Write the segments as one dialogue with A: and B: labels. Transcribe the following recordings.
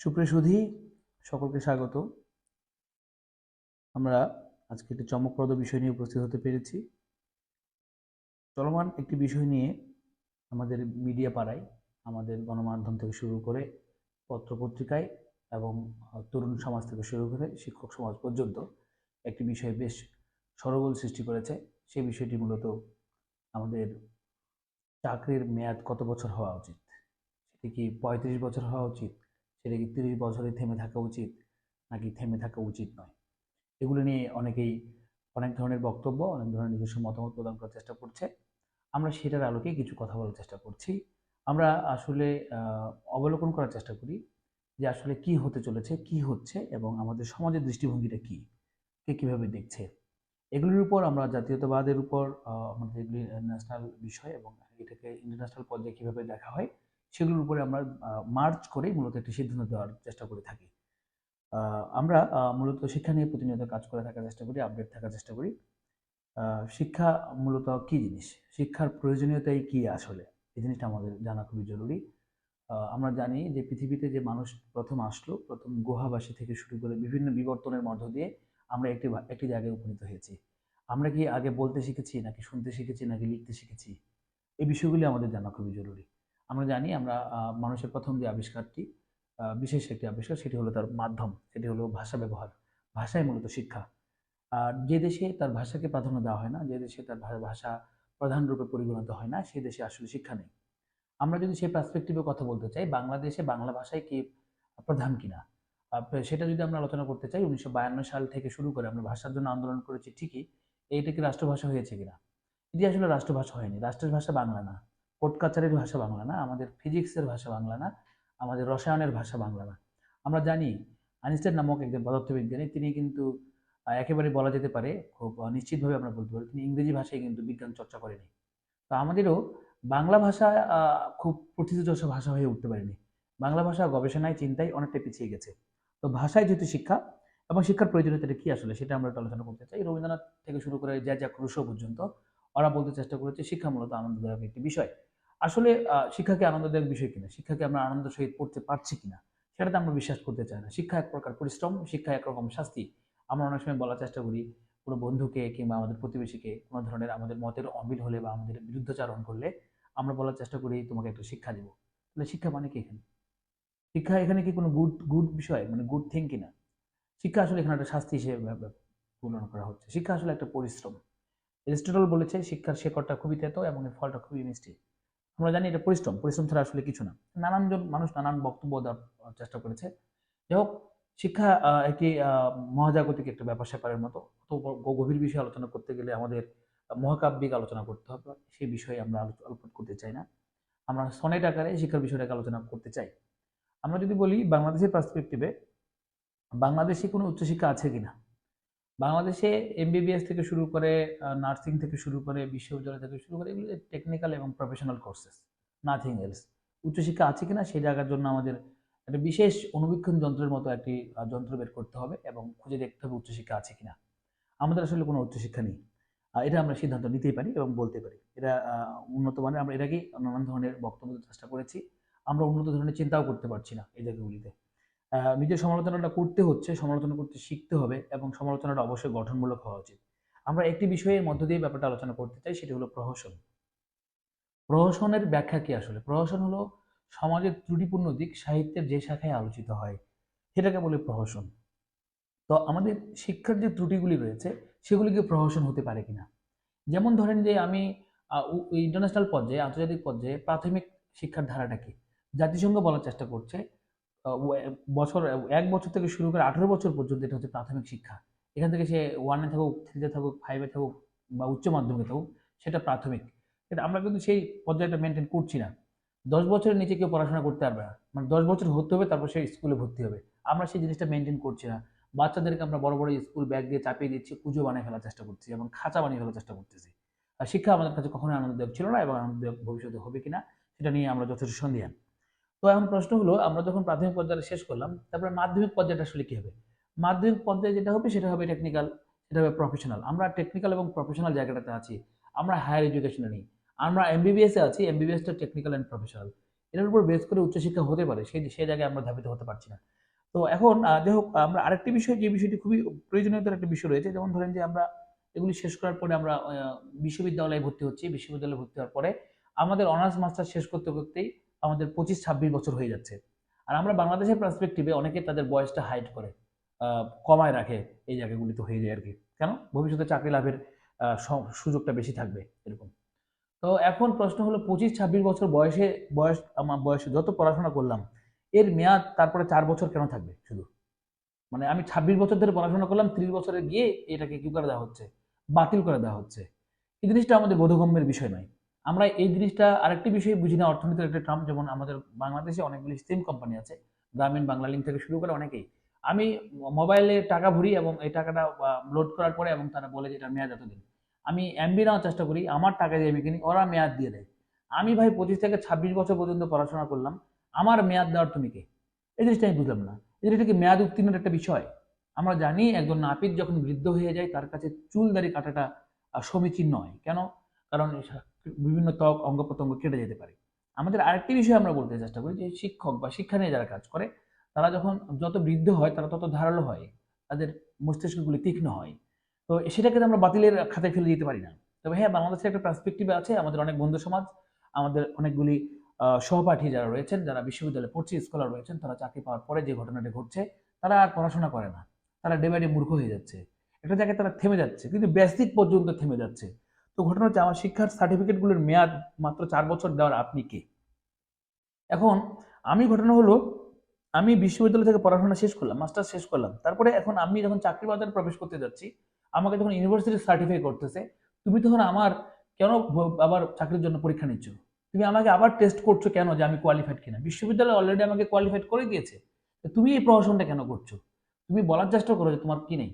A: সুপ্রিয় সুধী, সকলকে স্বাগত। আমরা আজকে একটি চমকপ্রদ বিষয় নিয়ে উপস্থিত হতে পেরেছি। চলমান একটি বিষয় নিয়ে আমাদের মিডিয়া পাড়ায়, আমাদের গণমাধ্যম থেকে শুরু করে পত্রপত্রিকায় এবং তরুণ সমাজ থেকে শুরু করে শিক্ষক সমাজ পর্যন্ত একটি বিষয় বেশ সরগোল সৃষ্টি করেছে। সেই বিষয়টি মূলত আমাদের চাকরির মেয়াদ কত বছর হওয়া উচিত? সেটি কি পঁয়ত্রিশ বছর হওয়া উচিত? সেটা কি তিরিশ বছরে থেমে থাকা উচিত নাকি থেমে থাকা উচিত নয়? এগুলো নিয়ে অনেকেই অনেক ধরনের বক্তব্য, অনেক ধরনের নিজস্ব মতামত প্রদান করার চেষ্টা করছে। আমরা সেটার আলোকে কিছু কথা বলার চেষ্টা করছি। আমরা আসলে অবলোকন করার চেষ্টা করি যে আসলে কি হতে চলেছে, কি হচ্ছে এবং আমাদের সমাজের দৃষ্টিভঙ্গিটা কি, কে কীভাবে দেখছে? এগুলির উপর আমরা জাতীয়তাবাদের উপর আমাদের যেগুলি ন্যাশনাল বিষয় এবং এটাকে ইন্টারন্যাশনাল পর্যায়ে কীভাবে দেখা হয় সেগুলোর উপরে আমরা মার্চ করে মূলত একটি সিদ্ধান্ত দেওয়ার চেষ্টা করে থাকি। আমরা মূলত শিক্ষা নিয়ে প্রতিনিয়ত কাজ করে থাকার চেষ্টা করি আপডেট থাকার চেষ্টা করি। শিক্ষা মূলত কি জিনিস? শিক্ষার প্রয়োজনীয়তাই কি আসলে? এই জিনিসটা আমাদের জানা খুবই জরুরি। আমরা জানি যে পৃথিবীতে যে মানুষ প্রথম আসলো, প্রথম গুহাবাসী থেকে শুরু করে বিভিন্ন বিবর্তনের মধ্য দিয়ে আমরা একটি একটি জায়গায় উপনীত হয়েছি। আমরা কি আগে বলতে শিখেছি, নাকি শুনতে শিখেছি, নাকি লিখতে শিখেছি? এই বিষয়গুলি আমাদের জানা খুবই জরুরি। আমরা জানি আমরা মানুষের প্রথম যে আবিষ্কারটি বিশেষ একটি আবিষ্কার সেটি হলো তার মাধ্যম, সেটি হলো ভাষা ব্যবহার। ভাষাই মূলত শিক্ষা। আর যে দেশে তার ভাষাকে প্রাধান্য দেওয়া হয় না, যে দেশে তার ভাষা প্রধান রূপে পরিগণিত হয় না সেই দেশে আসলে শিক্ষা নেই। আমরা যদি সেই পার্সপেক্টিভে কথা বলতে চাই, বাংলাদেশে বাংলা ভাষায় কি প্রধান কিনা সেটা যদি আমরা আলোচনা করতে চাই, উনিশশো বায়ান্ন সাল থেকে শুরু করে আমরা ভাষার জন্য আন্দোলন করেছি ঠিকই, এইটা কি রাষ্ট্রভাষা হয়েছে কিনা? এটি আসলে রাষ্ট্রভাষা হয়নি, রাষ্ট্রের ভাষা বাংলা না। কোর্ট ভাষা বাংলা না, আমাদের ফিজিক্সের ভাষা বাংলা না, আমাদের রসায়নের ভাষা বাংলা না। আমরা জানি আইনস্টাইন নামক একজন পদার্থবিজ্ঞানী, তিনি কিন্তু একেবারে বলা যেতে পারে, খুব নিশ্চিতভাবে আমরা বলতে পারি, তিনি ইংরেজি ভাষায় কিন্তু বিজ্ঞান চর্চা করেনি। তো আমাদেরও বাংলা ভাষা খুব প্রথিতযশ ভাষা হয়ে উঠতে পারেনি। বাংলা ভাষা গবেষণায়, চিন্তায় অনেকটা পিছিয়ে গেছে। তো ভাষায় যেহেতু শিক্ষা এবং শিক্ষার প্রয়োজনীয়তাটা কি আসলে, সেটা আমরা আলোচনা করতে চাই। রবীন্দ্রনাথ থেকে শুরু করে যা যা ক্রুশ পর্যন্ত ওরা বলতে চেষ্টা করেছে, শিক্ষা মূলত আনন্দদায়ক একটি বিষয়। আসলে শিক্ষাকে আনন্দদায়ক বিষয় কিনা? শিক্ষাকে আমরা আনন্দ সহিত পড়তে পারছি কিনা? সেটাতে আমরা বিশ্বাস করতে চাই না। শিক্ষা এক প্রকার পরিশ্রম, শিক্ষা একরকম শাস্তি। আমরা অনেক সময় বলার চেষ্টা করি, কোনো বন্ধুকে কিংবা আমাদের প্রতিবেশীকে কোনো ধরনের আমাদের মতের অমিল হলে বা আমাদের বিরুদ্ধাচারণ করলে আমরা বলার চেষ্টা করি, তোমাকে একটা শিক্ষা দেবো। তাহলে শিক্ষা মানে কি এখানে? শিক্ষা এখানে কি কোনো গুড গুড বিষয়? মানে গুড থিং কিনা? শিক্ষা আসলে এখানে একটা শাস্তি হিসেবে তুলনা করা হচ্ছে। শিক্ষা আসলে একটা পরিশ্রম। এরিস্টটল বলেছে, শিক্ষার শেকড়টা খুবই তেতো এবং এর ফলটা খুবই মিষ্টি। আমরা জানি এটা পরিশ্রম পরিশ্রম ছাড়া আসলে কিছু না। নানানজন মানুষ নানান বক্তব্য দেওয়ার চেষ্টা করেছে। যাই হোক, শিক্ষা একটি মহাজাগতিক একটা ব্যাপার স্যাপারের মতো। তো গ- গভীর বিষয়ে আলোচনা করতে গেলে আমাদের মহাকাব্যিক আলোচনা করতে হবে। সেই বিষয়ে আমরা আলোচনা করতে চাই না। আমরা সনেট আকারে শিক্ষার বিষয়টাকে আলোচনা করতে চাই। আমরা যদি বলি বাংলাদেশের পার্সপেক্টিভে বাংলাদেশে কোনো উচ্চশিক্ষা আছে কিনা? বাংলাদেশে এমবিবিএস থেকে শুরু করে নার্সিং থেকে শুরু করে, বিশ্ববিদ্যালয় থেকে শুরু করে এগুলো টেকনিক্যাল এবং প্রফেশনাল কোর্সেস নাথিং এলস উচ্চশিক্ষা আছে কিনা সেই জায়গার জন্য আমাদের একটা বিশেষ অনুবীক্ষণ যন্ত্রের মতো একটি যন্ত্র বের করতে হবে এবং খুঁজে দেখতে হবে উচ্চশিক্ষা আছে কিনা। আমাদের আসলে কোনো উচ্চশিক্ষা নেই। এটা আমরা সিদ্ধান্ত নিতেই পারি এবং বলতে পারি। এটা উন্নত মানের, আমরা আগেই নানান ধরনের বক্তব্য চেষ্টা করেছি। আমরা উন্নত ধরনের চিন্তাও করতে পারছি না এই জায়গাগুলিতে। নিজের সমালোচনাটা করতে হচ্ছে, সমালোচনা করতে শিখতে হবে এবং সমালোচনাটা অবশ্যই গঠনমূলক হওয়া উচিত। আমরা একটি বিষয়ের মধ্য দিয়ে ব্যাপারটা আলোচনা করতে চাই, সেটি হলো প্রহসন। প্রহসনের ব্যাখ্যা কি আসলে? প্রহসন হলো সমাজের ত্রুটিপূর্ণ দিক, সাহিত্যের যে শাখায় আলোচিত হয়, সেটাকে বলে প্রহসন। তো আমাদের শিক্ষার যে ত্রুটিগুলি রয়েছে, সেগুলিকে প্রহসন হতে পারে কিনা? যেমন ধরেন যে আমি ইন্টারন্যাশনাল পর্যায়ে, আন্তর্জাতিক পর্যায়ে প্রাথমিক শিক্ষার ধারাটা কি? জাতিসংঘ বলার চেষ্টা করছে বছর এক বছর থেকে শুরু করে আঠেরো বছর পর্যন্ত এটা হচ্ছে প্রাথমিক শিক্ষা। এখান থেকে সে ওয়ানে থাকুক থ্রিতে থাকুক ফাইভে থাকুক বা উচ্চ মাধ্যমিকে থাকুক, সেটা প্রাথমিক। কিন্তু আমরা কিন্তু সেই পর্যায়টা মেনটেন করছি না। দশ বছরের নিচে কেউ পড়াশোনা করতে পারবে না। মানে দশ বছর হতে হবে, তারপর সে স্কুলে ভর্তি হবে। আমরা সেই জিনিসটা মেনটেন করছি না। বাচ্চাদেরকে আমরা বড় বড় স্কুল ব্যাগ দিয়ে চাপিয়ে দিচ্ছি পুজো বানিয়ে ফেলার চেষ্টা করছি এবং খাঁচা বানিয়ে ফেলার চেষ্টা করতেছি। আর শিক্ষা আমাদের কাছে কখনোই আনন্দদায়ক ছিল না এবং আনন্দদায়ক ভবিষ্যতে হবে কিনা, সেটা নিয়ে আমরা যথেষ্ট সন্দিহান। তো এখন প্রশ্ন হলো, আমরা যখন প্রাথমিক পর্যায়ে শেষ করলাম, তারপরে মাধ্যমিক পর্যায়টা আসলে কি হবে? মাধ্যমিক পর্যায়ে যেটা হবে, সেটা হবে টেকনিক্যাল সেটা হবে প্রফেশনাল আমরা টেকনিক্যাল এবং প্রফেশনাল জায়গাটাতে আছি। আমরা হায়ার এডুকেশনে নেই। আমরা এমবিবিএস আছি এমবিবিএসটা টেকনিক্যাল অ্যান্ড প্রফেশনাল এটার উপর বেস করে উচ্চশিক্ষা হতে পারে, সেই সেই জায়গায় আমরা ধাবিত হতে পারছি না। তো এখন যাই হোক, আমরা আরেকটি বিষয়, যে বিষয়টি খুবই প্রয়োজনীয়তার একটা বিষয় রয়েছে, যেমন ধরেন যে আমরা এগুলি শেষ করার পরে আমরা বিশ্ববিদ্যালয়ে ভর্তি হচ্ছি। বিশ্ববিদ্যালয়ে ভর্তি হওয়ার পরে আমাদের অনার্স মাস্টার শেষ করতে করতেই আমাদের পঁচিশ, ছাব্বিশ বছর হয়ে যাচ্ছে। আর আমরা বাংলাদেশের পার্সপেক্টিভে অনেকে তাদের বয়সটা হাইড করে কমায় রাখে এই জায়গাগুলিতে হয়ে যায় আর কি। কেন? ভবিষ্যতে চাকরি লাভের সুযোগটা বেশি থাকবে এরকম। তো এখন প্রশ্ন হলো, পঁচিশ, ছাব্বিশ বছর বয়সে, বয়স আমার বয়সে যত পড়াশোনা করলাম, এর মেয়াদ তারপরে চার বছর কেন থাকবে শুধু? মানে আমি ছাব্বিশ বছর ধরে পড়াশোনা করলাম, ত্রিশ বছরে গিয়ে এটাকে কি করে দেওয়া হচ্ছে? বাতিল করে দেওয়া হচ্ছে। এই জিনিসটা আমাদের বোধগম্যের বিষয় নয়। আমরা এই জিনিসটা আরেকটি বিষয়ে বুঝি না, অর্থনীতির একটা ট্রাম যেমন আমাদের বাংলাদেশে অনেকগুলি সিম কোম্পানি আছে, গ্রামীণ বাংলা লিঙ্ক থেকে শুরু করে অনেকেই। আমি মোবাইলে টাকা ভরি এবং এই টাকাটা লোড করার পরে এবং তারা বলে যে এটা মেয়াদ এতদিন। আমি এমবি নেওয়ার চেষ্টা করি, আমার টাকা দিয়ে আমি কিনি, ওরা মেয়াদ দিয়ে দেয়। আমি ভাই পঁচিশ থেকে ছাব্বিশ বছর পর্যন্ত পড়াশোনা করলাম, আমার মেয়াদ দেওয়ার তুমি কে? এই জিনিসটা আমি বুঝলাম না। এই জিনিসটা কি মেয়াদ উত্তীর্ণের একটা বিষয়? আমরা জানি একজন নাপিত যখন বৃদ্ধ হয়ে যায়, তার কাছে চুল দাড়ি কাটাটা সমীচীন নয়। কেন? কারণ বিভিন্ন ত্বক, অঙ্গ প্রত্যঙ্গ কেটে যেতে পারে। আমাদের আরেকটি বিষয় আমরা বলতে চেষ্টা করি যে, শিক্ষক বা শিক্ষা নিয়ে যারা কাজ করে, তারা যখন যত বৃদ্ধ হয়, তারা তত ধারালো হয়, তাদের মস্তিষ্কগুলি তীক্ষ্ণ হয়। তো সেটাকে আমরা বাতিলের খাতায় ফেলে দিতে পারি না। তবে হ্যাঁ বাংলাদেশের একটা পার্সপেক্টিভ আছে, আমাদের অনেক বন্ধু সমাজ, আমাদের অনেকগুলি সহপাঠী যারা রয়েছেন, যারা বিশ্ববিদ্যালয়ে পড়ছে স্কলার রয়েছেন, তারা চাকরি পাওয়ার পরে যে ঘটনাটি ঘটছে, তারা আর পড়াশোনা করে না। তারা ডে বাই ডে মূর্খ হয়ে যাচ্ছে। একটা জায়গায় তারা থেমে যাচ্ছে, কিন্তু বেসিক পর্যন্ত থেমে যাচ্ছে। তো ঘটনা হচ্ছে আমার শিক্ষার সার্টিফিকেটগুলোর মেয়াদ মাত্র চার বছর দেওয়ার আপনি কে? এখন আমি ঘটনা হলো, আমি বিশ্ববিদ্যালয় থেকে পড়াশোনা শেষ করলাম মাস্টার শেষ করলাম। তারপরে এখন আমি যখন চাকরি বাজারে প্রবেশ করতে যাচ্ছি, আমাকে যখন ইউনিভার্সিটি সার্টিফাই করতেছে, তুমি তখন আমার কেন আবার চাকরির জন্য পরীক্ষা নিচ্ছ? তুমি আমাকে আবার টেস্ট করছ কেন যে আমি কোয়ালিফাইড কিনা? বিশ্ববিদ্যালয় অলরেডি আমাকে কোয়ালিফাইড করে দিয়েছে। তুমি এই প্রহসনটা কেন করছ? তুমি বলার চেষ্টা করো যে তোমার কি নেই?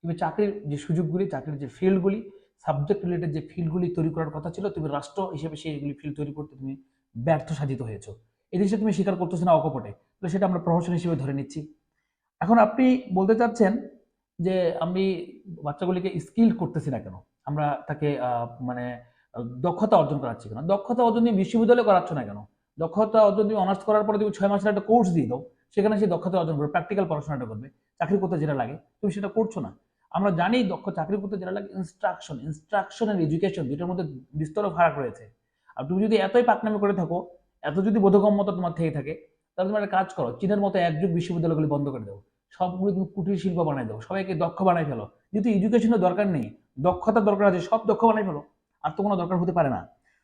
A: তুমি চাকরির যে সুযোগগুলি, চাকরির যে ফিল্ডগুলি সাবজেক্ট রিলেটেড যে ফিল্ডগুলি তৈরি করার কথা ছিল, তুমি রাষ্ট্র হিসেবে সেইগুলি ফিল্ড তৈরি করতে তুমি ব্যর্থ সাজিত হয়েছো। এই জিনিসটা তুমি স্বীকার করতেছো না অকপটে তো সেটা আমরা প্রহসন হিসেবে ধরে নিচ্ছি। এখন আপনি বলতে চাচ্ছেন যে আমি বাচ্চাগুলিকে স্কিল করতেছি না কেন? আমরা তাকে মানে দক্ষতা অর্জন করাচ্ছি কেন? দক্ষতা অর্জন তুমি বিশ্ববিদ্যালয়ে করাচ্ছ না কেন? দক্ষতা অর্জন তুমি অনার্স করার পরে তুমি ছয় মাসের একটা কোর্স দিয়ে দাও, সেখানে সে দক্ষতা অর্জন করবে প্র্যাকটিক্যাল পড়াশোনাটা করবে, চাকরি করতে যেটা লাগে, তুমি সেটা করছ না। আমরা জানি দক্ষ চাকরি করতে যেটা লাগে ইনস্ট্রাকশন ইনস্ট্রাকশন আর এডুকেশন দুটোর মধ্যে বিস্তর ফারাক রয়েছে। আর তুমি যদি এতই পাকনামি করে থাকো, এত যদি বোধগম্যতা তোমার থেকে থাকে, তাহলে তুমি একটা কাজ করো, চীনের মতো একযুগ বিশ্ববিদ্যালয়গুলি বন্ধ করে দাও। সবগুলো তুমি কুটির শিল্প বানাই দাও, সবাইকে দক্ষ বানাই ফেলো। যেহেতু এডুকেশনের দরকার নেই, দক্ষতার দরকার আছে, সব দক্ষ বানাই ফেলো, আর তো কোনো দরকার হতে পারে না।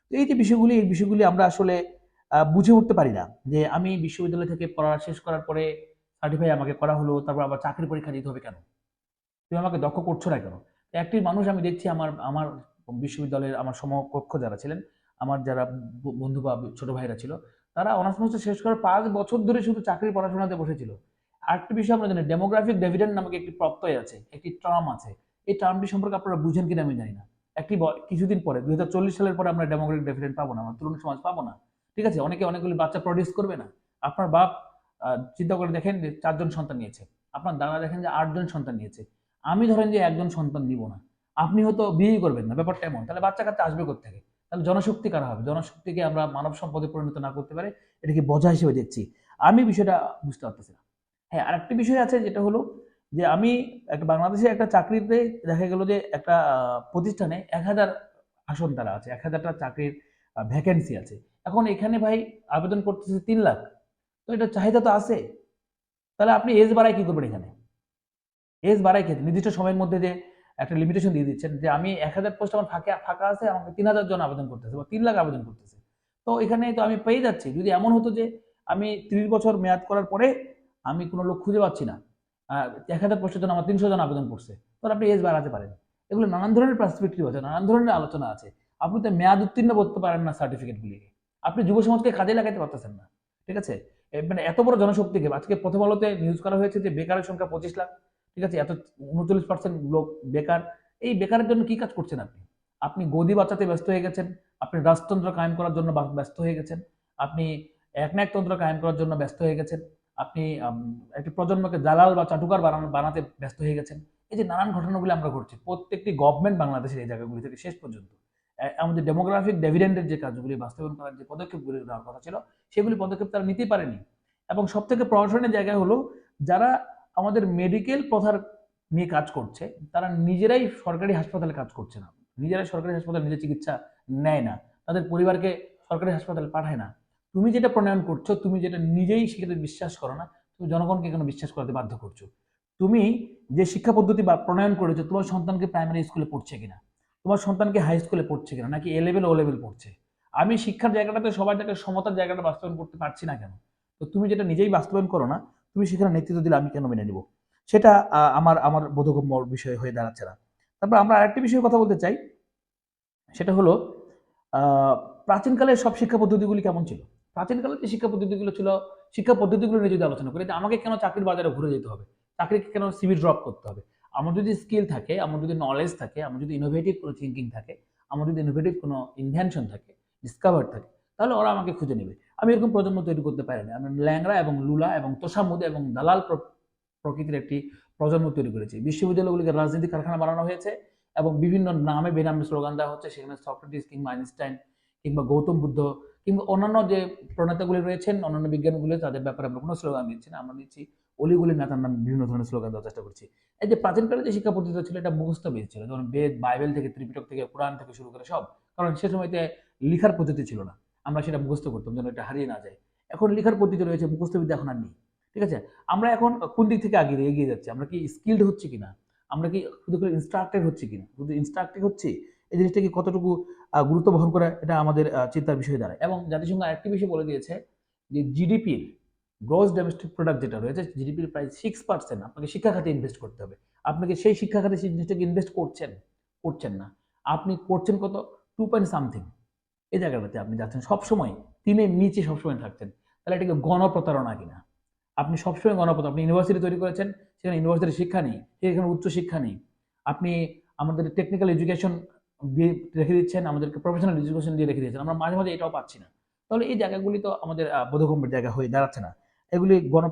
A: তো এই যে বিষয়গুলি, এই বিষয়গুলি আমরা আসলে বুঝে উঠতে পারি না, যে আমি বিশ্ববিদ্যালয় থেকে পড়া শেষ করার পরে সার্টিফাই আমাকে করা হলো, তারপর আবার চাকরির পরীক্ষা দিতে হবে কেন? তুমি আমাকে দক্ষ করছ না কেন? একটি মানুষ আমি দেখছি আমার আমার বিশ্ববিদ্যালয়ের আমার সমকক্ষ যারা ছিলেন, আমার যারা বন্ধু বা ছোট ভাইরা ছিল, তারা অনার্স মাস্টার শেষ করার পাঁচ বছর ধরে শুধু চাকরির পড়াশোনাতে বসেছিল। আরেকটি বিষয় আমরা জানি ডেমোগ্রাফিক ডেভিডেন্ট নামক একটি প্রত্যয় আছে, একটি টার্ম আছে। এই টার্মটি সম্পর্কে আপনারা বুঝেন কিনা আমি জানি না। একটি কিছুদিন পরে দু হাজার চল্লিশ সালের পরে আমরা ডেমোগ্রাফিক ডেভিডেন্ট পাবো না, আমরা তরুণ সমাজ পাবো না। ঠিক আছে? অনেকে অনেকগুলি বাচ্চা প্রডিউস করবে না। আপনার বাপ চিন্তা করে দেখেন যে চারজন সন্তান নিয়েছে। আপনার দাদা দেখেন যে আটজন সন্তান নিয়েছে। আমি ধরেন যে একজন সন্তান নিব না। আপনি হয়তো বিয়েই করবেন না, ব্যাপারটা এমন। তাহলে বাচ্চা কাচ্চা আসবে থেকে তাহলে জনশক্তি কারা হবে? জনশক্তিকে আমরা মানব সম্পদে পরিণত না করতে পারে, এটাকে বোঝা হিসেবে দেখছি। আমি বিষয়টা বুঝতে পারতেছি না। হ্যাঁ আরেকটি বিষয় আছে যেটা হলো যে আমি একটা বাংলাদেশে একটা চাকরিতে দেখা গেল যে একটা প্রতিষ্ঠানে এক হাজার আসন তারা আছে, এক হাজারটা চাকরির ভ্যাকেন্সি আছে। এখন এখানে ভাই আবেদন করতেছে তিন লাখ। তো এটা চাহিদা তো আছে। তাহলে আপনি এজ বাড়ায় কি করবেন এখানে? এজ বাড়ায় খেতে। নির্দিষ্ট সময়ের মধ্যে যে একটা লিমিটেশন দিয়ে দিচ্ছেন যে আমি এক হাজার পোস্ট আমার ফাঁকা ফাঁকা আছে, আমাকে তিন হাজার জন আবেদন করতেছে বা তিন লাখ আবেদন করতেছে। তো এখানে তো আমি পেয়ে যাচ্ছি। যদি এমন হতো যে আমি ত্রিশ বছর মেয়াদ করার পরে আমি কোনো লোক খুঁজে পাচ্ছি না এক হাজার পোস্টের জন্য আমার তিনশো জন আবেদন করছে তাহলে আপনি এজ বাড়াতে পারেন। এগুলো নানান ধরনের পার্সপেক্টিভ আছে, নানান ধরনের আলোচনা আছে। আপনি তো মেয়াদ উত্তীর্ণ করতে পারেন না সার্টিফিকেটগুলিকে আপনি যুব সমাজকে কাজে লাগাতে পারতেছেন না, ঠিক আছে? মানে এত বড় জনশক্তিকে আজকে প্রথম আলোতে নিউজ করা হয়েছে যে বেকারের সংখ্যা পঁচিশ লাখ। ঠিক আছে? এত উনচল্লিশ পার্সেন্ট লোক বেকার। এই বেকারের জন্য কি কাজ করছেন আপনি? আপনি গদি বাঁচাতে ব্যস্ত হয়ে গেছেন। আপনি রাজতন্ত্র কায়েম করার জন্য ব্যস্ত হয়ে গেছেন। আপনি একনায়কতন্ত্র কায়েম করার জন্য ব্যস্ত হয়ে গেছেন। আপনি একটি প্রজন্মকে জালাল বা চাটুকার বানানো বানাতে ব্যস্ত হয়ে গেছেন। এই যে নানান ঘটনাগুলি আমরা ঘটছি, প্রত্যেকটি গভর্নমেন্ট বাংলাদেশের এই জায়গাগুলি থেকে শেষ পর্যন্ত। আমাদের ডেমোগ্রাফিক ডেভিডেন্ডের যে কাজগুলি, বাস্তবায়ন করার যে পদক্ষেপগুলি নেওয়ার কথা ছিল, সেগুলি পদক্ষেপ তারা নিতে পারেনি। এবং সব থেকে প্রশাসনের জায়গা হলো, যারা আমাদের মেডিকেল প্রথার নিয়ে কাজ করছে, তারা নিজেরাই সরকারি হাসপাতালে কাজ করছে না। নিজেরাই সরকারি হাসপাতালে নিজের চিকিৎসা নেয় না, তাদের পরিবারকে সরকারি হাসপাতালে পাঠায় না। তুমি যেটা প্রণয়ন করছ, তুমি যেটা নিজেই সেক্ষেত্রে বিশ্বাস করো না, তুমি জনগণকে কেন বিশ্বাস করাতে বাধ্য করছ? তুমি যে শিক্ষা পদ্ধতি বা প্রণয়ন করেছ, তোমার সন্তানকে প্রাইমারি স্কুলে পড়ছে কিনা? তোমার সন্তানকে হাই স্কুলে পড়ছে কিনা? নাকি এ লেভেল ও লেভেল পড়ছে? আমি শিক্ষার জায়গাটাতে সবার জায়গায় সমতার জায়গাটা বাস্তবায়ন করতে পারছি না কেন? তো তুমি যেটা নিজেই বাস্তবায়ন করো না তুমি সেখানে নেতৃত্ব দিলে আমি কেন মেনে নিব? সেটা আমার আমার বোধগম্য বিষয় হয়ে দাঁড়াচ্ছে না। তারপর আমরা আরেকটি বিষয়ে কথা বলতে চাই। সেটা হলো প্রাচীনকালের সব শিক্ষা পদ্ধতিগুলি কেমন ছিল? প্রাচীনকালের যে শিক্ষা পদ্ধতিগুলো ছিল, শিক্ষা পদ্ধতিগুলো নিয়ে যদি আলোচনা করি আমাকে কেন চাকরির বাজারে ঘুরে যেতে হবে? চাকরিকে কেন সিভি ড্রপ করতে হবে? আমার যদি স্কিল থাকে, আমার যদি নলেজ থাকে, আমার যদি ইনোভেটিভ কোনো থিঙ্কিং থাকে, আমার যদি ইনোভেটিভ কোনো ইনভেনশন থাকে ডিসকাভার থাকে, তাহলে ওরা আমাকে খুঁজে নেবে। আমি এরকম প্রজন্ম তৈরি করতে পারি না আমি ল্যাংরা এবং লুলা এবং তোষামুদ এবং দালাল প্র- প্রকৃতির একটি প্রজন্ম তৈরি করেছি। বিশ্ববিদ্যালয়গুলিকে রাজনীতি কারখানা বানানো হয়েছে এবং বিভিন্ন নামে বেনামে স্লোগান দেওয়া হচ্ছে। সেখানে সক্রেটিস কিংবা আইনস্টাইন কিংবা গৌতম বুদ্ধ কিংবা অন্যান্য যে প্রণেতাগুলি রয়েছেন, অন্যান্য বিজ্ঞানগুলি, তাদের ব্যাপারে আমরা কোনো স্লোগান দিচ্ছি না। আমরা দিচ্ছি অলিগুলি নেতার নাম বিভিন্ন ধরনের স্লোগান দেওয়ার চেষ্টা করছি। এই যে প্রাচীনকালে যে শিক্ষা পদ্ধতি ছিল, এটা মুখস্থ বেদ ছিল। যেমন বেদ, বাইবেল থেকে, ত্রিপিটক থেকে, কোরআন থেকে শুরু করে সব। কারণ সে সময়তে লিখার পদ্ধতি ছিল না। আমরা সেটা মুখস্থ করতাম যেন এটা হারিয়ে না যায়। এখন লিখার পদ্ধতি রয়েছে মুখস্থ বিদ্যা এখন আর নেই। ঠিক আছে? আমরা এখন কোন দিক থেকে আগে এগিয়ে যাচ্ছি? আমরা কি স্কিল্ড হচ্ছে কিনা? আমরা কি শুধু করে ইনস্ট্রাক্টেড হচ্ছে কিনা? শুধু ইনস্ট্রাক্টেড হচ্ছে? এই জিনিসটাকে কতটুকু গুরুত্ব বহন করে এটা আমাদের চিন্তার বিষয় দাঁড়ায় এবং জাতিসংঘ আরেকটি বিষয় বলে দিয়েছে যে জিডিপির গ্রস ডোমেস্টিক প্রোডাক্ট যেটা রয়েছে জিডিপির প্রায় সিক্স পার্সেন্ট আপনাকে শিক্ষা খাতে ইনভেস্ট করতে হবে। আপনাকে সেই শিক্ষা খাতে সেই জিনিসটাকে ইনভেস্ট করছেন করছেন না। আপনি করছেন কত? টু পয়েন্ট সামথিং এই জায়গাটাতে আপনি যাচ্ছেন। সবসময় তিনের নিচে সবসময় থাকছেন। তাহলে এটাকে গণপ্রতারণা কিনা? আপনি সবসময় গণপ্রতারণা, আপনি ইউনিভার্সিটি তৈরি করেছেন, সেখানে ইউনিভার্সিটির শিক্ষা নেই, সেখানে উচ্চশিক্ষা নেই। আপনি আমাদের টেকনিক্যাল এডুকেশন দিয়ে রেখে দিচ্ছেন, আমাদেরকে প্রফেশনাল এডুকেশন দিয়ে রেখে দিচ্ছেন আমরা মাঝে মাঝে এটাও পাচ্ছি না। তাহলে এই জায়গাগুলি তো আমাদের বোধগম্যের জায়গা হয়ে দাঁড়াচ্ছে না। এগুলি গণ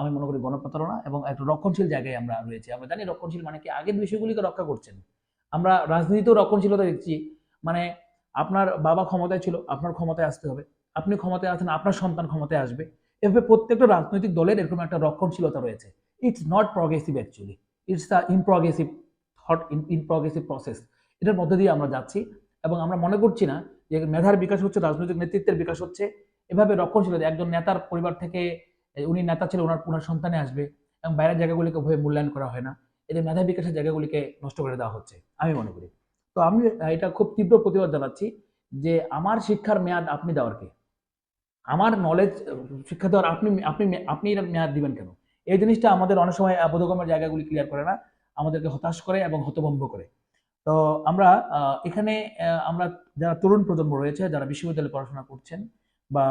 A: আমি মনে করি গণপ্রতারণা এবং একটা রক্ষণশীল জায়গায় আমরা রয়েছি। আমরা জানি রক্ষণশীল মানে কি? আগের বিষয়গুলিকে রক্ষা করছেন। আমরা রাজনীতিতেও রক্ষণশীলতা দেখছি। মানে আপনার বাবা ক্ষমতায় ছিল, আপনার ক্ষমতায় আসতে হবে। আপনি ক্ষমতায় আছেন, আপনার সন্তান ক্ষমতায় আসবে। এভাবে প্রত্যেকটা রাজনৈতিক দলের এরকম একটা রক্ষণশীলতা রয়েছে। It's not progressive actually it's the in progressive thought in in progressive process এটার মধ্যে দিয়ে আমরা যাচ্ছি এবং আমরা মনে করছি না যে মেধার বিকাশ হচ্ছে, রাজনৈতিক নেতৃত্বের বিকাশ হচ্ছে। এভাবে রক্ষণশীলতা, একজন নেতার পরিবার থেকে উনি নেতা ছিল ওনার ওনার সন্তানে আসবে এবং বাইরের জায়গাগুলিকে ওভাবে মূল্যায়ন করা হয় না। এদের মেধা বিকাশের জায়গাগুলিকে নষ্ট করে দেওয়া হচ্ছে, আমি মনে করি। তো আমি এটা খুব তীব্র প্রতিবাদ জানাচ্ছি যে আমার শিক্ষার মেয়াদ আপনি দেওয়ার কে? আমার নলেজ শিক্ষা দেওয়ার আপনি আপনি আপনি মেয়াদ দিবেন কেন? এই জিনিসটা আমাদের অনেক সময় আহ, বোধগম্যের জায়গাগুলি ক্লিয়ার করে না আমাদেরকে হতাশ করে এবং হতভম্ব করে। তো আমরা এখানে আমরা যারা তরুণ প্রজন্ম রয়েছে যারা বিশ্ববিদ্যালয়ে পড়াশোনা করছেন বা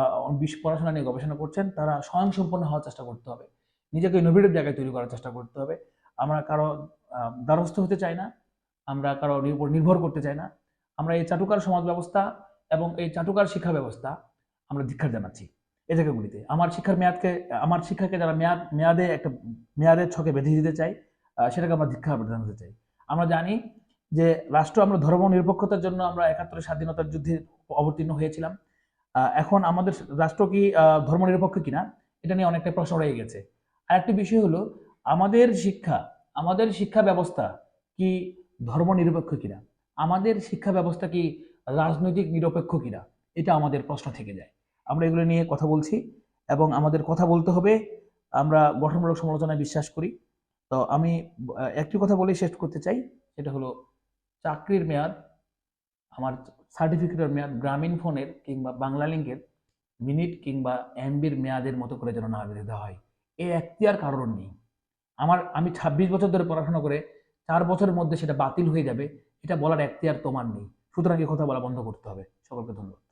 A: পড়াশোনা নিয়ে গবেষণা করছেন তারা স্বয়ংসম্পন্ন হওয়ার চেষ্টা করতে হবে। নিজেকে ইনোভেটিভ জায়গায় তৈরি করার চেষ্টা করতে হবে। আমরা কারও দ্বারস্থ হতে চাই না। আমরা কারও উপর নির্ভর করতে চাই না। আমরা এই চাটুকার সমাজ ব্যবস্থা এবং এই চাটুকার শিক্ষা ব্যবস্থা আমরা ধিক্ষার জানাচ্ছি। এই জায়গাগুলিতে আমার শিক্ষার মেয়াদকে, আমার শিক্ষাকে যারা মেয়াদ, মেয়াদে একটা, মেয়াদের ছকে বেঁধে দিতে চাই সেটাকে আমরা ধিক্ষার জানাতে চাই। আমরা জানি যে রাষ্ট্র আমরা ধর্ম নিরপেক্ষতার জন্য আমরা একাত্তরের স্বাধীনতার যুদ্ধে অবতীর্ণ হয়েছিলাম। এখন আমাদের রাষ্ট্র কি ধর্ম নিরপেক্ষ কিনা, এটা নিয়ে অনেকটা প্রশ্ন রয়ে গেছে। আর একটি বিষয় হলো, আমাদের শিক্ষা আমাদের শিক্ষা ব্যবস্থা কি ধর্ম নিরপেক্ষ কিনা? আমাদের শিক্ষা ব্যবস্থা কি রাজনৈতিক নিরপেক্ষ কিনা? এটা আমাদের প্রশ্ন থেকে যায়। আমরা এগুলো নিয়ে কথা বলছি এবং আমাদের কথা বলতে হবে। আমরা গঠনমূলক সমালোচনায় বিশ্বাস করি। তো আমি একটি কথা বলেই শেষ করতে চাই। সেটা হলো, চাকরির মেয়াদ, আমার সার্টিফিকেটের মেয়াদ গ্রামীণ ফোনের কিংবা বাংলা লিঙ্কের মিনিট কিংবা এমবির মেয়াদের মতো করে যেন না বেঁধে দেওয়া হয়। এই এখতিয়ার কারণ নেই। আমার, আমি ছাব্বিশ বছর ধরে পড়াশোনা করে চার বছরের মধ্যে সেটা বাতিল হয়ে যাবে, এটা বলার এখতিয়ার তোমার নেই। সুতরাং এ কথা বলা বন্ধ করতে হবে। সকলকে ধন্যবাদ।